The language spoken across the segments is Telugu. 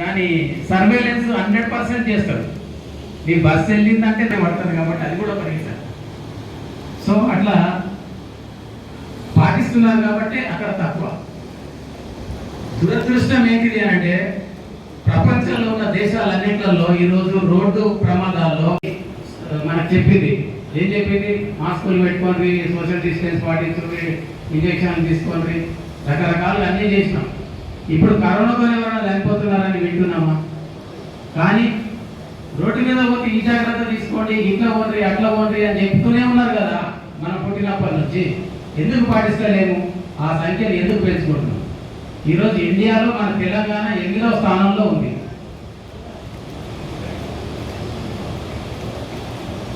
కానీ సర్వేలెన్స్ హండ్రెడ్ పర్సెంట్ చేస్తారు. నీ బస్సు వెళ్ళిందంటే నేను పడుతుంది కాబట్టి అది కూడా ఒక సో అట్లా పాటిస్తున్నారు కాబట్టి అక్కడ తక్కువ. దురదృష్టం ఏంటిది అని అంటే ప్రపంచంలో ఉన్న దేశాలన్నింటిలో ఈరోజు రోడ్డు ప్రమాదాల్లో మనకు చెప్పింది. ఏం చెప్పింది? మాస్కులు పెట్టుకోండి సోషల్ డిస్టెన్స్ పాటించండి ఇంజక్షన్లు తీసుకోండి రకరకాలు అన్నీ చేసినాం. ఇప్పుడు కరోనాతో ఎవరైనా లేకపోతున్నారని వింటున్నామా? కానీ రోడ్డు మీద పోతే ఈ జాగ్రత్త తీసుకోండి ఇంట్లో పోండి అట్లా పోండి అని చెప్తూనే ఉన్నారు కదా మనం పుట్టినప్పటి నుంచి. ఎందుకు పాటిస్తలేము? ఆ సంఖ్యను ఎందుకు పెంచుకుంటున్నాం? ఈరోజు ఇండియాలో మన తెలంగాణ ఎనిమిదవ స్థానంలో ఉంది.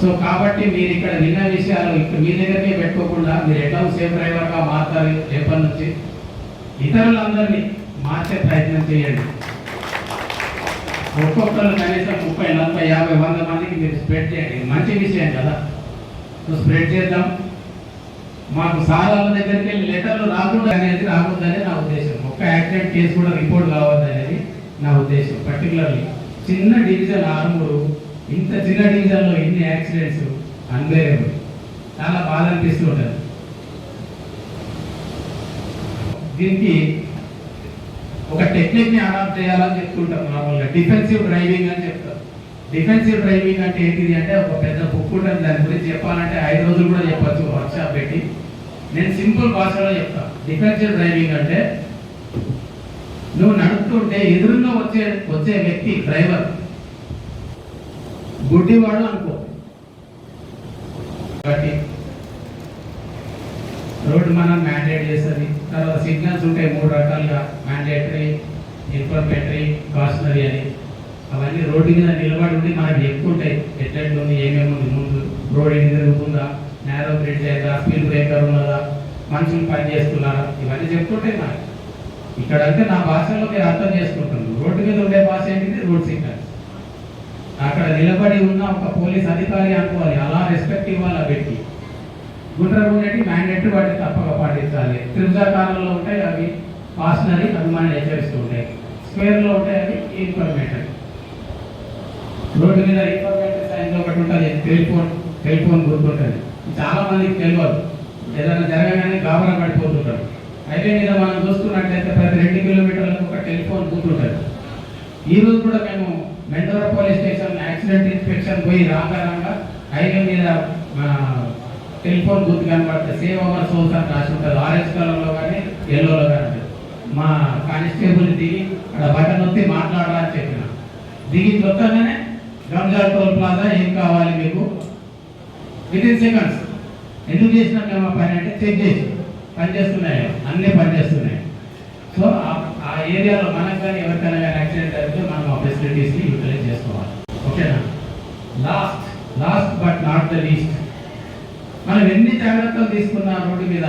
సో కాబట్టి మీరు ఇక్కడ విన్న విషయాలు ఇక్కడ మీ దగ్గరకే పెట్టుకోకుండా మీరు ఎట్లా సేఫ్ డ్రైవర్గా మారుతారు? రేపటి నుంచి ఇతరులందరినీ మార్చే ప్రయత్నం చేయండి. ఒక్కొక్కరు కనీసం ముప్పై నలభై యాభై వంద మందికి మీరు స్ప్రెడ్ చేయండి. మంచి విషయం కదా. సో స్ప్రెడ్ చేద్దాం. మాకు సారాల దగ్గరికి వెళ్ళి లెటర్లు రాకుండా అనేది రాకూడదనే నా ఉద్దేశం. ఒక్క యాక్సిడెంట్ కేసు కూడా రిపోర్ట్ కావద్దనేది నా ఉద్దేశం పర్టికులర్లీ చిన్న డివిజన్ ఆరుమూరు ఇంత చిన్న డివిజన్లో ఇన్ని యాక్సిడెంట్స్? అన్బేరబుల్ చాలా బాధ అనిపిస్తూ ఉంటుంది. దీనికి ఒక టెక్నిక్ని అడాప్ట్ చేయాలని చెప్తుంటాం నార్మల్గా డిఫెన్సివ్ డ్రైవింగ్ అని చెప్తారు డిఫెన్సివ్ డ్రైవింగ్ అంటే ఏంటిది అంటే ఒక పెద్ద బుక్ ఉంటుంది. దాని గురించి చెప్పాలంటే ఐదు రోజులు కూడా చెప్పొచ్చు వర్క్షాప్ పెట్టి. నేను సింపుల్ భాషలో చెప్తాను డిఫెన్సివ్ డ్రైవింగ్ అంటే నువ్వు నడుపుతుంటే ఎదురుగా వచ్చే వచ్చే వ్యక్తి డ్రైవర్ గుడ్డివాడు అనుకో. రోడ్డు మనం మ్యాండేట్ చేస్తుంది. తర్వాత సిగ్నల్స్ ఉంటాయి మూడు రకాలుగా. మ్యాండేటరీ ఇన్ఫర్మేటరీ కాషనరీ అని. అవన్నీ రోడ్డు మీద నిలబడి ఉండి మనకి ఎక్కువ ఉంటాయి. ఎట్లెట్లు ఉంది ఏమేమి ఉంది ముందు రోడ్ ఏం జరుగుతుందా నేరో బ్రిడ్జ్ అయిందా స్పీడ్ బ్రేకర్ ఉన్నదా మనుషులు పని చేస్తున్నారా ఇవన్నీ చెప్తుంటాయి మనకి. ఇక్కడంటే నా భాషలో మీరు అర్థం చేసుకుంటున్నారు. రోడ్డు మీద ఉండే భాష ఏంటిది? రోడ్ సిగ్నల్స్ అక్కడ నిలబడి ఉన్న ఒక పోలీస్ అధికారి అనుకోవాలి. అలా రెస్పెక్ట్ ఇవ్వాలి ఆ వ్యక్తి. గుండ్రం ఉండేటి మ్యాండేట్ వాటిని తప్పక పాటించాలి. త్రిభుజాకారంలో ఉంటాయి అవి వాసనని అవి మనం హెచ్చరిస్తూ ఉంటాయి. స్క్వేర్లో ఉంటాయి అవి ఇన్ఫర్మేటరీ రోడ్డు మీద ఇన్ఫర్మేటరీ సైన్స్ ఒకటి ఉంటుంది టెలిఫోన్ టెలిఫోన్ గుర్తుంటుంది చాలా మందికి తెలియదు. ఏదైనా జరగగానే గాబరా పడిపోతుంటారు. హైవే మీద మనం చూస్తున్నట్లయితే ప్రతి రెండు కిలోమీటర్లకు ఒక టెలిఫోన్ బూత్ ఉంటుంది. ఈ రోజు కూడా మేము Mendora police station accident inspection పోయి రాగా రాగా హైవే మీద టెలిఫోన్ గుర్తు కనబడితే సేవ్ అవర్ సోల్స్ అని రాసి ఉంటుంది ఆరెంజ్ కలర్లో కానీ ఎల్లోలో కానీ మా కానిస్టేబుల్ దిగి అక్కడ బటన్ నొత్తి మాట్లాడరా అని చెప్పిన. దిగి కొత్తగానే గంజాల్ టోల్ ప్లాజా ఏం కావాలి మీకు? విత్ ఇన్ సెకండ్స్ ఎందుకు చేసినాం మేము పని అంటే చెక్ చేసి. పనిచేస్తున్నాయి అన్నీ పనిచేస్తున్నాయి సో ఆ- ఆ ఏరియాలో మనకు కానీ ఎవరికైనా కానీ యాక్సిడెంట్ అయితే మనం ఆ ఫెసిలిటీస్ని యూటిలైజ్ చేసుకోవాలి. ఓకేనా last last but not the least మనం ఎన్ని జాగ్రత్తలు తీసుకున్నా రోడ్డు మీద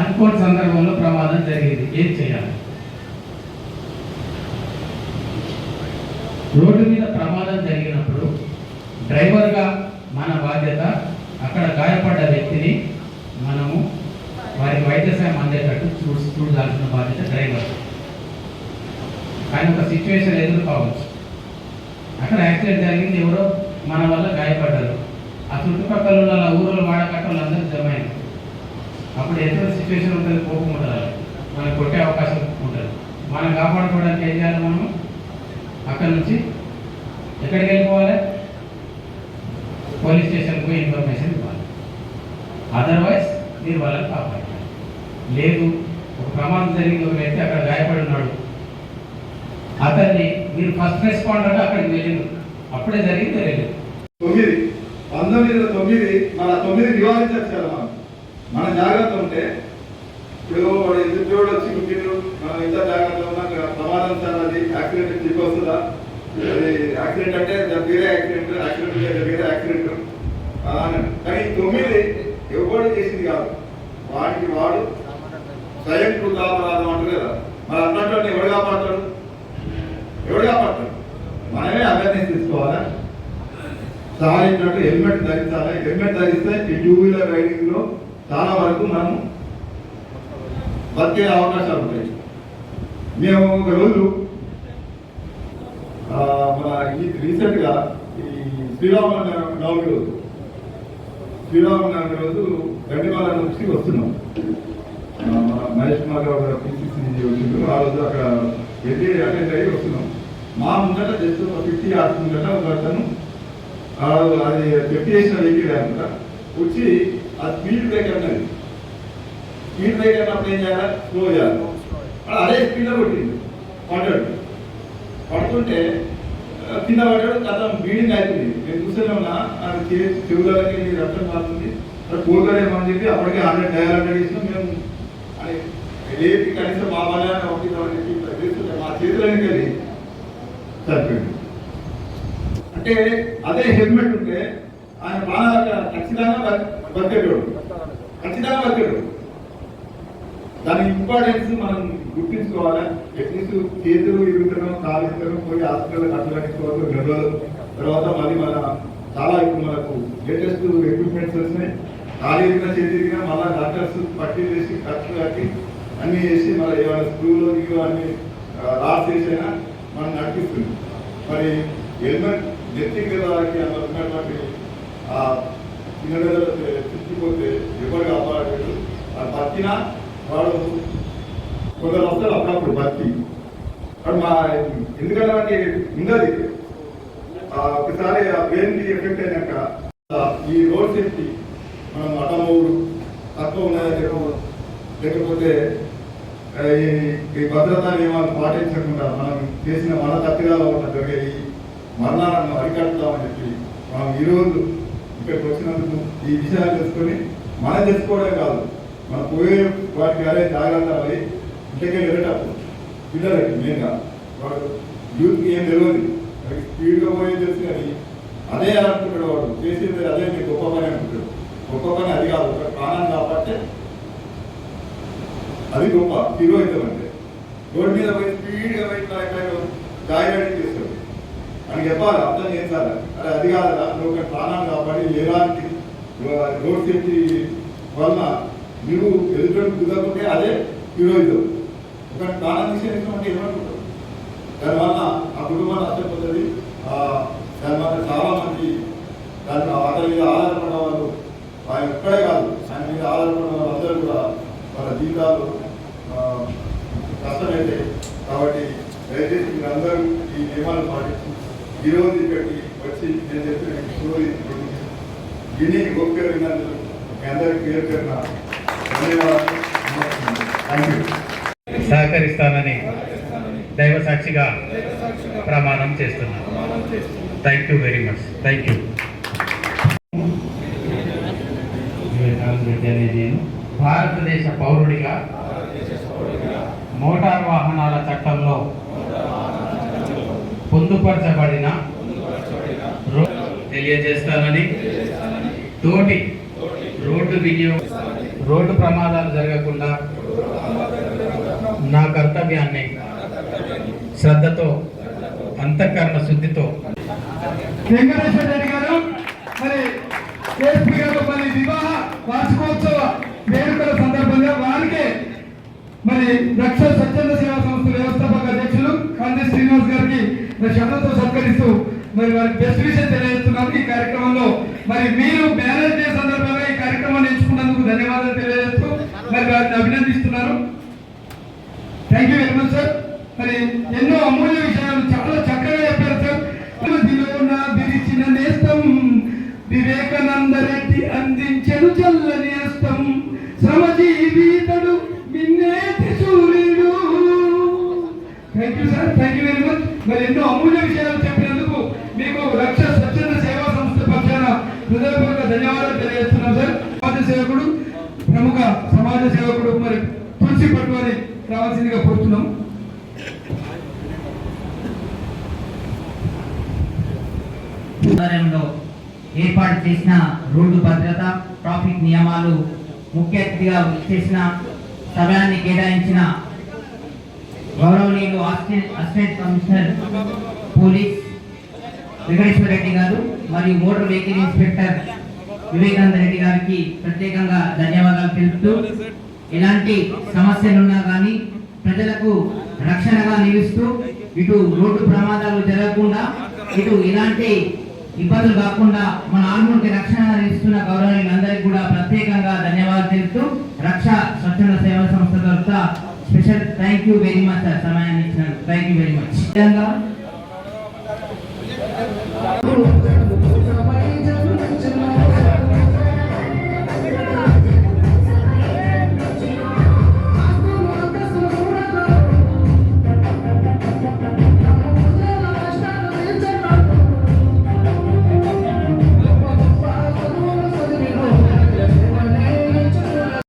అనుకోని సందర్భంలో ప్రమాదం జరిగింది. ఏం చేయాలి? రోడ్డు మీద ప్రమాదం జరిగినప్పుడు డ్రైవర్గా మన బాధ్యత అక్కడ గాయపడ్డ వ్యక్తిని మనము వారికి వైద్య సాయం అందేటట్టు చూ చూడాల్సిన బాధ్యత డ్రైవర్. కానీ ఒక సిచ్యువేషన్ ఎదురు కావచ్చు అక్కడ యాక్సిడెంట్ జరిగింది ఎవరో మన వల్ల గాయపడ్డారు. ఆ చుట్టుపక్కల ఉన్న వాళ్ళ ఊరులో వాడకట్టలు అందరూ జమ అయింది అప్పుడు ఎటువంటి సిచ్యువేషన్ ఉంటుంది? కోపం ఉండాలి మనం కొట్టే అవకాశం ఉంటుంది. మనం కాపాడుకోవడానికి ఏం చేయాలి మనము? అక్కడ నుంచి ఎక్కడికి వెళ్ళిపోవాలి? పోలీస్ స్టేషన్కి పోయి ఇన్ఫర్మేషన్ ఇవ్వాలి. అదర్వైజ్ మీరు వాళ్ళని కాపాడాలి లేదు ఒక ప్రమాదం జరిగింది ఒక వ్యక్తి అక్కడ గాయపడి ఉన్నాడు. అతన్ని మీరు ఫస్ట్ రెస్పాండర్గా అక్కడికి వెళ్ళింది అప్పుడే జరిగింది తెలియదు తొమ్మిది. పంతొమ్మిది వందల తొమ్మిది మన తొమ్మిది నివారించచ్చు మనం. మన జాగ్రత్త ఉంటే ఇప్పుడు వాడు ఎదుటి వచ్చి కుట్టిండు మనం ఎంత జాగ్రత్తగా ఉన్నా ప్రమాదం సార్ అది. యాక్సిడెంట్ చెప్పి వస్తుందా? అది యాక్సిడెంట్ అంటే వేరే యాక్సిడెంట్ యాక్సిడెంట్ వేరే యాక్సిడెంట్. కానీ తొమ్మిది ఎవరు చేసింది కాదు. వాడికి వాడు స్వయం కృతాపరాధం అంటారు కదా. మరి అన్నట్టు ఎవడు కాపాడతాడు? ఎవడు కాపాడతాడు? మనమే అవేర్నెస్ తీసుకోవాలా? సాధించినట్టు హెల్మెట్ ధరించాలి. హెల్మెట్ ధరిస్తే ఈ టూ వీలర్ రైడింగ్లో చాలా వరకు మనం బతికే అవకాశాలు ఉంటాయి. మేము ఒక రోజు మన ఈ రీసెంట్గా ఈ శ్రీరామ నవమి రోజు శ్రీరామ నవమి రోజు గండిమాల నుంచి వస్తున్నాం. మన మహేష్ కుమార్ గారు పిసిసి వచ్చిండ్రు ఆ రోజు అక్కడ వెళ్ళి అటెండ్ అయ్యి వస్తున్నాం. మా ముందట జస్ట్ ఒక ఫిఫ్టీ ఆర్స్ ముందట ఒక అతను అది పెట్టి చేసిన వెహికల్ అనమాట వచ్చి అది స్పీడ్ బ్రేకర్ అన్నది స్పీడ్ బ్రేకర్ అన్నప్పుడు ఏం చేయాలి? స్లో చేయాలి. అదే స్పీడ్లో కొట్టింది పడ్డాడు. పడుతుంటే కింద పడ్డాడు కథ బ్లీడింగ్ అవుతుంది నేను చూస్తూనే ఉన్నా అది చెవులకి రక్తం కాస్తుంది అది కోలుకోలేమో అని చెప్పి అప్పటికే హండ్రెడ్ డయల్ హండ్రెడ్ ఇచ్చినాం మేము అని లేపి కనీసం మా బాగా ఒకటి చెప్పి ఇట్లా మా చేతులకి వెళ్ళి చనిపోయింది. అంటే అదే హెల్మెట్ ఉంటే ఆయన బాగా ఖచ్చితంగా బతి- ఖచ్చితంగా బతికేటోడు. దాని ఇంపార్టెన్స్ మనం గుర్తించుకోవాలి? ఎట్లీస్ట్ చేతులు ఇరుగుతారు కాలు పోయి హాస్పిటల్ ఖర్చు కట్టుకోవాలి రెండు రోజులు తర్వాత మళ్ళీ మన చాలా ఇప్పుడు మనకు లేటెస్ట్ ఎక్విప్మెంట్స్ వచ్చినాయి. కాలు ఇరిగినా చేతి మళ్ళీ డాక్టర్స్ పట్టి చేసి ఖర్చు కట్టి అన్ని చేసి మళ్ళీ ఏమైనా స్క్రూలు అన్ని రాసి చేసైనా మనం నడిపిస్తుంది. మరి హెల్మెట్ నెత్తికి వారికి అందులో ఉన్నటువంటి ఆ చిన్నగదలు చుట్టుపోతే ఎవరు కాపాడలేదు. ఆ బతికినా వాడు కొందరు వస్తారు అప్పుడప్పుడు బతికి. వాడు మా ఎందుకంటే వాడికి ఉన్నది ఒకసారి ఆ బ్రెయిన్కి ఎఫెక్ట్ అయినాక ఈ రోడ్ సేఫ్టీ మనం అటమూరు తక్కువ ఉన్నది లేకపోతే ఈ- భద్రత నియమాలు పాటించకుండా మనం చేసిన మన తప్పిదాలు వల్ల జరిగే మరణాలను అరికడతామని చెప్పి మనం ఈరోజు ఇక్కడికి వచ్చినందుకు ఈ విషయాలు తెలుసుకొని మనం తెలుసుకోవడమే కాదు మనం పోయే వాటికి అరే జాగ్రత్త అవి ఇంటికి వెళ్ళేటప్పుడు పిల్లలకి మెయిన్గా వాడు యూత్కి ఏం తెలియదు వాడికి స్పీడ్గా పోయే తెలుసు కానీ అదే అనుకుంటాడు వాడు. చేసేది అదే మీకు గొప్ప పని అనుకుంటాడు. గొప్ప పని అది కాదు. ఒక ప్రాణం కాబట్టి అది గొప్ప. హీరోయిజం అంటే రోడ్డు మీద పోయి స్పీడ్గా పోయి ఇట్లా జాయిన్ చేస్తాడు చెప్పాలి అర్థం చేయాలి అరే అది కాదా నువ్వు ప్రాణాలు కాబట్టి ఎలాంటి రోడ్ సేఫ్టీ వలన నువ్వు ఎదుటి కుదరకుంటే అదే హీరోయిజం. ఒక ప్రాణం తీసేయడం అంటే ఏమనుకుంటావు? దానివల్ల ఆ కుటుంబం నష్టపోతుంది దానివల్ల చాలామంది దాని అతని మీద ఆధారపడిన వాళ్ళు ఆయన ఒక్కడే కాదు ఆయన మీద ఆధారపడిన వాళ్ళందరూ కూడా వాళ్ళ జీవితాలు కష్టమైతే కాబట్టి దయచేసి మీరందరూ ఈ నియమాలు పాటించి రోజు ఇక్కడికి వచ్చి నేను చెప్పిన స్టోరీ విని గొప్పగా విన్నందుకు మీ అందరికీ పేరు పేరున ధన్యవాదాలు. సహకరిస్తానని దైవ సాక్షిగా ప్రమాణం చేస్తున్నాను thank you very much thank you భారతదేశ పౌరుడిగా మోటార్ వాహనాల చట్టంలో పొందుపరచబడిన తెలియజేస్తానని తోటి రోడ్డు వినియోగ రోడ్డు ప్రమాదాలు జరగకుండా నా కర్తవ్యాన్ని శ్రద్ధతో అంతఃకరణ శుద్ధితో. వెంకటేశ్వర రెడ్డి గారు మరి కేఎస్పీ గారు మరి వివాహ వార్షికోత్సవ వేడుకల సందర్భంగా వారికే మరి రక్ష సత్యంద్ర మరి శబ్దంతో సత్కరిస్తూ మరి వారికి బెస్ట్ విషయం తెలియజేస్తున్నాం ఈ కార్యక్రమంలో. మరి మీరు మ్యారేజ్ డే సందర్భంగా ఈ కార్యక్రమాన్ని ఎంచుకున్నందుకు ధన్యవాదాలు తెలియజేస్తూ మరి వారిని అభినందిస్తున్నారు. Thank you very much sir మరి ఎన్నో అమూల్య విషయాలు చాలా చక్కగా చెప్పారు సార్ దిలోన విరిచిన నేస్తం వివేకానంద రెడ్డి అందించను చల్లని నేస్తం శ్రమ ప్రధాన సేవకుడు మరి తులసి పట్టువారి రావాల్సిందిగా కోరుతున్నాం. ఆధ్వర్యంలో ఏర్పాటు చేసిన రోడ్డు భద్రత ట్రాఫిక్ నియమాలు ముఖ్య అతిథిగా చేసిన సమయాన్ని కేటాయించిన గౌరవనీయులు assistant commissioner police Venkateswara Reddy గారు మరియు motor vehicle inspector Vivekananda Reddy గారికి ప్రత్యేకంగా ధన్యవాదాలు తెలుపుతూ ఎలాంటి సమస్యలున్నా కానీ ప్రజలకు రక్షణగా నిలుస్తూ ఇటు రోడ్డు ప్రమాదాలు జరగకుండా ఇటు ఇలాంటి ఇబ్బందులు కాకుండా మన ఆర్మూర్కి రక్షణ ఇస్తున్న గౌరవనీయులందరికీ కూడా ప్రత్యేకంగా ధన్యవాదాలు తెలుపుతూ రక్ష స్వచ్ఛంద సేవా సంస్థ తరఫున special thank you very much sir సమయాన్ని ఇచ్చినందుకు. Thank you very much.